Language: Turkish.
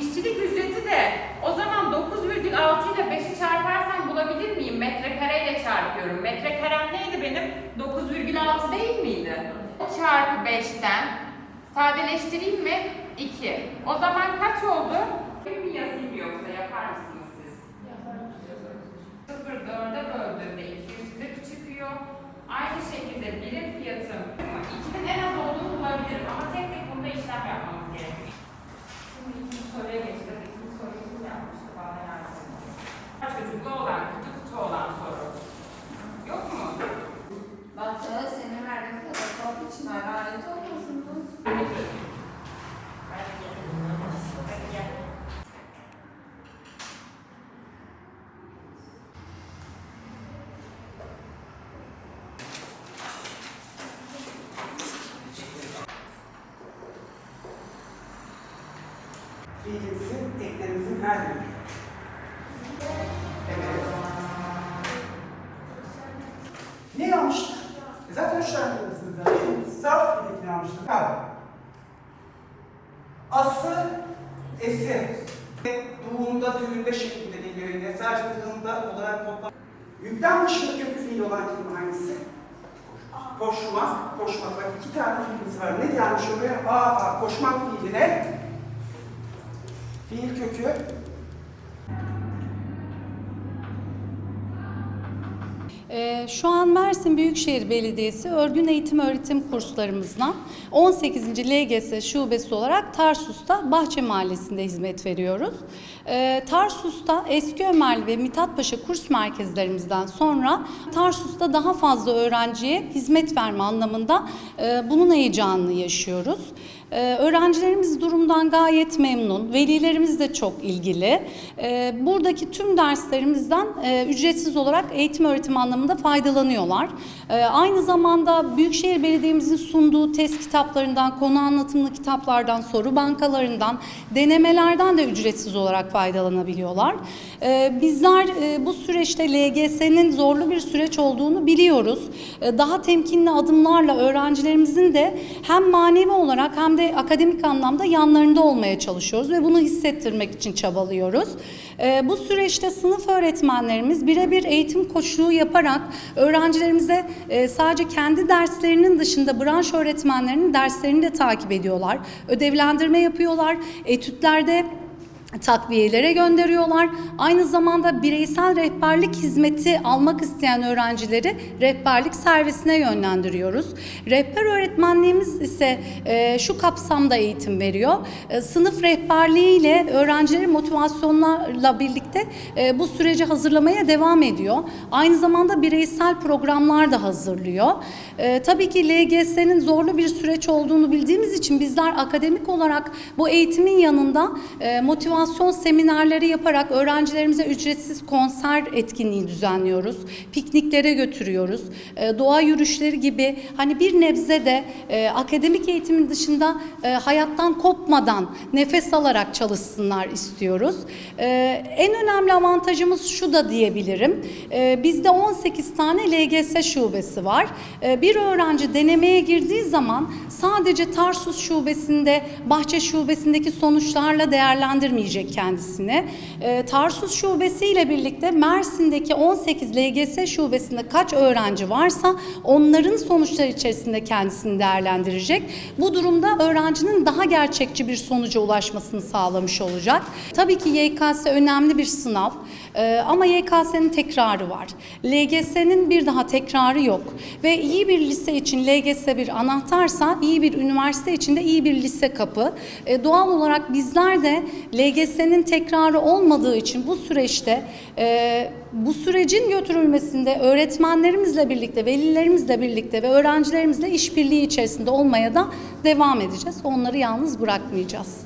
İşçilik ücreti de o zaman 9,6 ile 5'i çarparsam bulabilir miyim? Metrekareyle çarpıyorum. Metrekarem neydi benim? 9,6 değil miydi? Çarpı 5'ten sadeleştireyim mi? 2. O zaman kaç oldu? Fiilimizin, eklerimizin her biri. Evet. Ne yanlıştı? E zaten şu an yapıyorsunuz zaten. Zarf fiilini yanlıştı. Galiba. Ası, esi. Doğumda, düğünde şeklinde geliyor yine. Sadece tığında olarak kodla. Yüklem dışında kökü fiil olan kelime hangisi? Koşmak, koşmak. Bak iki tane fiilimiz var. Ne yanlış oluyor? A, A. Koşmak fiiline Fiil kökü Ee, Şu an Mersin Büyükşehir Belediyesi örgün eğitim öğretim kurslarımızdan 18. LGS şubesi olarak Tarsus'ta Bahçe Mahallesi'nde hizmet veriyoruz. Ee, Tarsus'ta Eski Ömerli ve Mithat Paşa kurs merkezlerimizden sonra Tarsus'ta daha fazla öğrenciye hizmet verme anlamında e, bunun heyecanını yaşıyoruz. Ee, Öğrencilerimiz durumdan gayet memnun, velilerimiz de çok ilgili. Ee, Buradaki tüm derslerimizden e, ücretsiz olarak eğitim öğretim anlamında faydalanıyorlar. Ee, Aynı zamanda Büyükşehir Belediye'mizin sunduğu test kitaplarından, konu anlatımlı kitaplardan, soru bankalarından, denemelerden de ücretsiz olarak faydalanabiliyorlar. Bizler e, bu süreçte LGS'nin zorlu bir süreç olduğunu biliyoruz. Daha temkinli adımlarla öğrencilerimizin de hem manevi olarak hem de akademik anlamda yanlarında olmaya çalışıyoruz ve bunu hissettirmek için çabalıyoruz. Ee, Bu süreçte sınıf öğretmenlerimiz birebir eğitim koçluğu yaparak öğrencilerimize e, sadece kendi derslerinin dışında branş öğretmenlerinin derslerini de takip ediyorlar. Ödevlendirme yapıyorlar. Etütlerde takviyelere gönderiyorlar. Aynı zamanda bireysel rehberlik hizmeti almak isteyen öğrencileri rehberlik servisine yönlendiriyoruz. Rehber öğretmenliğimiz ise e, şu kapsamda eğitim veriyor. E, sınıf rehberliği ile öğrencileri motivasyonlarla birlikte e, bu süreci hazırlamaya devam ediyor. Aynı zamanda bireysel programlar da hazırlıyor. E, tabii ki LGS'nin zorlu bir süreç olduğunu bildiğimiz için bizler akademik olarak bu eğitimin yanında e, motivasyon seminerleri yaparak öğrencilerimize ücretsiz konser etkinliği düzenliyoruz. Pikniklere götürüyoruz. E, doğa yürüyüşleri gibi hani bir nebze de e, akademik eğitimin dışında e, hayattan kopmadan nefes alarak çalışsınlar istiyoruz. En önemli avantajımız şu da diyebilirim. Bizde 18 tane LGS şubesi var. Bir öğrenci denemeye girdiği zaman sadece Tarsus şubesinde, Bahçe şubesindeki sonuçlarla değerlendirmeyecek kendisini. E, Tarsus şubesi ile birlikte Mersin'deki 18 LGS şubesinde kaç öğrenci varsa onların sonuçları içerisinde kendisini değerlendirecek. Bu durumda öğrencinin daha gerçekçi bir sonuca ulaşmasını sağlamış olacak. Tabii ki YKS önemli bir sınav e, ama YKS'nin tekrarı var. LGS'nin bir daha tekrarı yok ve iyi bir lise için LGS bir anahtarsa iyi bir üniversite için de iyi bir lise kapı. E, doğal olarak bizler de LGS'nin tekrarı olmadığı için bu süreçte e, bu sürecin götürülmesinde öğretmenlerimizle birlikte, velilerimizle birlikte ve öğrencilerimizle işbirliği içerisinde olmaya da devam edeceğiz. Onları yalnız bırakmayacağız.